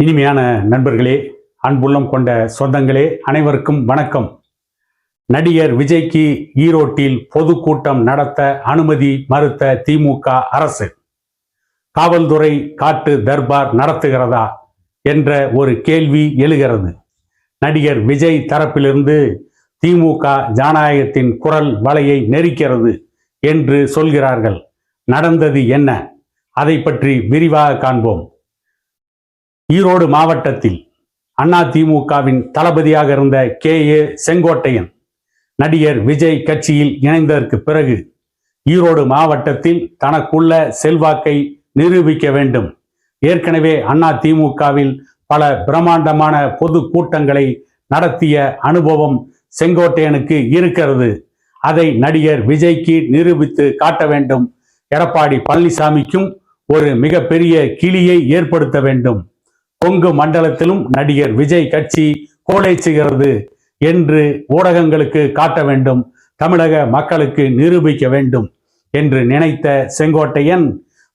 இனிமையான நண்பர்களே அன்புள்ளம் கொண்ட சொந்தங்களே அனைவருக்கும் வணக்கம். நடிகர் விஜய்க்கு ஈரோட்டில் பொதுக்கூட்டம் நடத்த அனுமதி மறுத்த திமுக அரசு. காவல்துறை காட்டு தர்பார் நடத்துகிறதா என்ற ஒரு கேள்வி எழுகிறது. நடிகர் விஜய் தரப்பிலிருந்து திமுக ஜனநாயகத்தின் குரல் வலையை நெரிக்கிறது என்று சொல்கிறார்கள். நடந்தது என்ன? அதை பற்றி விரிவாக காண்போம். ஈரோடு மாவட்டத்தில் அண்ணா திமுகவின் தளபதியாக இருந்த கே. ஏ. செங்கோட்டையன் நடிகர் விஜய் கட்சியில் இணைந்ததற்கு பிறகு ஈரோடு மாவட்டத்தில் தனக்குள்ள செல்வாக்கை நிரூபிக்க வேண்டும். ஏற்கனவே அண்ணா திமுகவில் பல பிரம்மாண்டமான பொது கூட்டங்களை நடத்திய அனுபவம் செங்கோட்டையனுக்கு இருக்கிறது. அதை நடிகர் விஜய்க்கு நிரூபித்து காட்ட வேண்டும். எடப்பாடி பழனிசாமிக்கும் ஒரு மிகப்பெரிய கிளியை ஏற்படுத்த வேண்டும். கொங்கு மண்டலத்திலும் நடிகர் விஜய் கட்சி கோலை செய்கிறது என்று ஊடகங்களுக்கு காட்ட வேண்டும் தமிழக மக்களுக்கு நிரூபிக்க வேண்டும் என்று நினைத்த செங்கோட்டையன்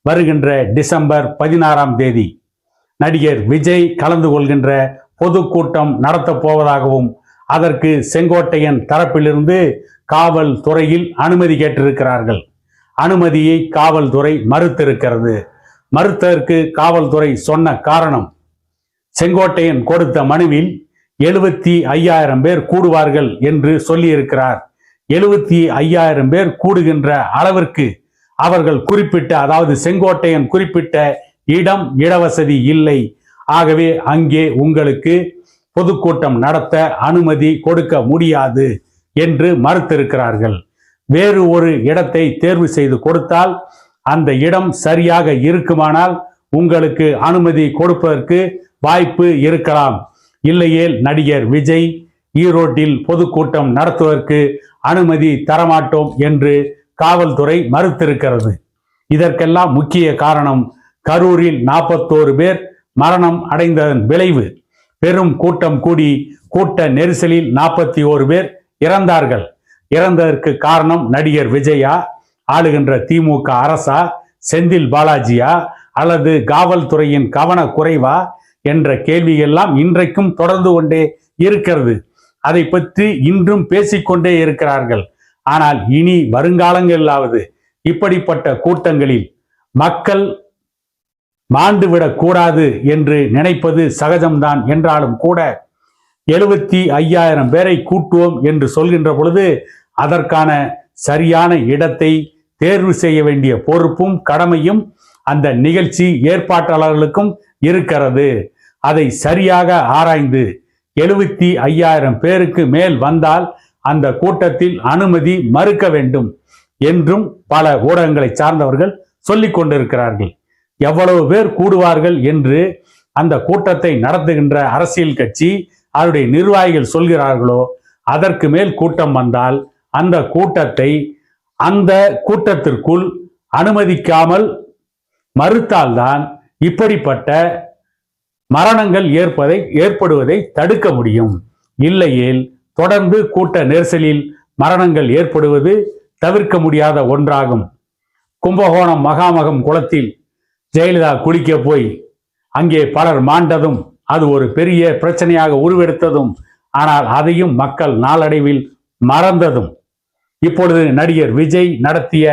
வருகின்ற டிசம்பர் பதினாறாம் தேதி நடிகர் விஜய் கலந்து கொள்கின்ற பொதுக்கூட்டம் நடத்தப் போவதாகவும் அதற்கு செங்கோட்டையன் தரப்பிலிருந்து காவல்துறையில் அனுமதி கேட்டிருக்கிறார்கள். அனுமதியை காவல்துறை மறுத்திருக்கிறது. மறுத்ததற்கு காவல்துறை சொன்ன காரணம் செங்கோட்டையன் கொடுத்த மனுவில் எழுபத்தி ஐயாயிரம் பேர் கூடுவார்கள் என்று சொல்லியிருக்கிறார். எழுபத்தி ஐயாயிரம் பேர் கூடுகின்ற அளவிற்கு அவர்கள் குறிப்பிட்ட அதாவது செங்கோட்டையன் குறிப்பிட்ட இடம் இடவசதி இல்லை. ஆகவே அங்கே உங்களுக்கு பொதுக்கூட்டம் நடத்த அனுமதி கொடுக்க முடியாது என்று மறுத்திருக்கிறார்கள். வேறு ஒரு இடத்தை தேர்வு செய்து கொடுத்தால் அந்த இடம் சரியாக இருக்குமானால் உங்களுக்கு அனுமதி கொடுப்பதற்கு வாய்ப்பு இருக்கலாம். இல்லையேல் நடிகர் விஜய் ஈரோட்டில் பொதுக்கூட்டம் நடத்துவதற்கு அனுமதி தரமாட்டோம் என்று காவல்துறை மறுத்திருக்கிறது. இதற்கெல்லாம் முக்கிய காரணம் கரூரில் நாற்பத்தோரு பேர் மரணம் அடைந்ததன் விளைவு. பெரும் கூட்டம் கூடி கூட்ட நெரிசலில் நாற்பத்தி ஓரு பேர் இறந்தார்கள். இறந்ததற்கு காரணம் நடிகர் விஜயா ஆளுகின்ற திமுக அரசா செந்தில் பாலாஜியா அல்லது காவல்துறையின் கவன குறைவா என்ற கேள்வியெல்லாம் இன்றைக்கும் தொடர்ந்து கொண்டே இருக்கிறது. அதை பற்றி இன்றும் பேசிக்கொண்டே இருக்கிறார்கள். ஆனால் இனி வருங்காலங்களிலாவது இப்படிப்பட்ட கூட்டங்களில் மக்கள் மாண்டுவிடக் கூடாது என்று நினைப்பது சகஜம்தான். என்றாலும் கூட எழுபத்தி ஐயாயிரம் பேரை கூட்டுவோம் என்று சொல்கின்ற பொழுது அதற்கான சரியான இடத்தை தேர்வு செய்ய வேண்டிய பொறுப்பும் கடமையும் அந்த நிகழ்ச்சி ஏற்பாட்டாளர்களுக்கும் இருக்கிறது. அதை சரியாக ஆராய்ந்து எழுபத்தி ஐயாயிரம் பேருக்கு மேல் வந்தால் அந்த கூட்டத்தில் அனுமதி மறுக்க வேண்டும் என்றும் பல ஊடகங்களை சார்ந்தவர்கள் சொல்லிக் கொண்டிருக்கிறார்கள். எவ்வளவு பேர் கூடுவார்கள் என்று அந்த கூட்டத்தை நடத்துகின்ற அரசியல் கட்சி அவருடைய நிர்வாகிகள் சொல்கிறார்களோ அதற்கு மேல் கூட்டம் வந்தால் அந்த கூட்டத்தை அந்த கூட்டத்திற்குள் அனுமதிக்காமல் மறுத்தால்தான் இப்படிப்பட்ட மரணங்கள் ஏற்பதை ஏற்படுவதை தடுக்க முடியும். இல்லையேல் தொடர்ந்து கூட்ட நெரிசலில் மரணங்கள் ஏற்படுவது தவிர்க்க முடியாத ஒன்றாகும். கும்பகோணம் மகாமகம் குளத்தில் ஜெயலலிதா குளிக்க போய் அங்கே பலர் மாண்டதும் அது ஒரு பெரிய பிரச்சனையாக உருவெடுத்ததும் ஆனால் அதையும் மக்கள் நாளடைவில் மறந்ததும். இப்பொழுது நடிகர் விஜய் நடத்திய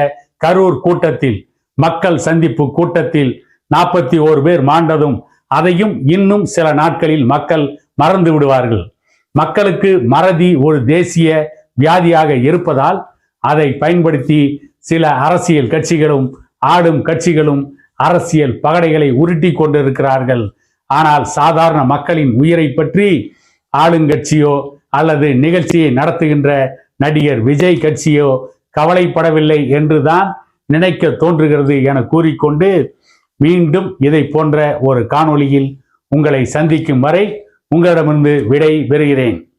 கரூர் கூட்டத்தில் மக்கள் சந்திப்பு கூட்டத்தில் நாற்பத்தி ஓரு பேர் மாண்டதும் அதையும் இன்னும் சில நாட்களில் மக்கள் மறந்து விடுவார்கள். மக்களுக்கு மறதி ஒரு தேசிய வியாதியாக இருப்பதால் அதை பயன்படுத்தி சில அரசியல் கட்சிகளும் ஆடும் கட்சிகளும் அரசியல் பகடைகளை உருட்டி கொண்டிருக்கிறார்கள். ஆனால் சாதாரண மக்களின் உயிரை பற்றி ஆளுங்கட்சியோ அல்லது நிகழ்ச்சியை நடத்துகின்ற நடிகர் விஜய் கட்சியோ கவலைப்படவில்லை என்றுதான் நினைக்க தோன்றுகிறது என கூறிக்கொண்டு மீண்டும் இதை போன்ற ஒரு காணொளியில் உங்களை சந்திக்கும் வரை உங்களிடமிருந்து விடை பெறுகிறேன்.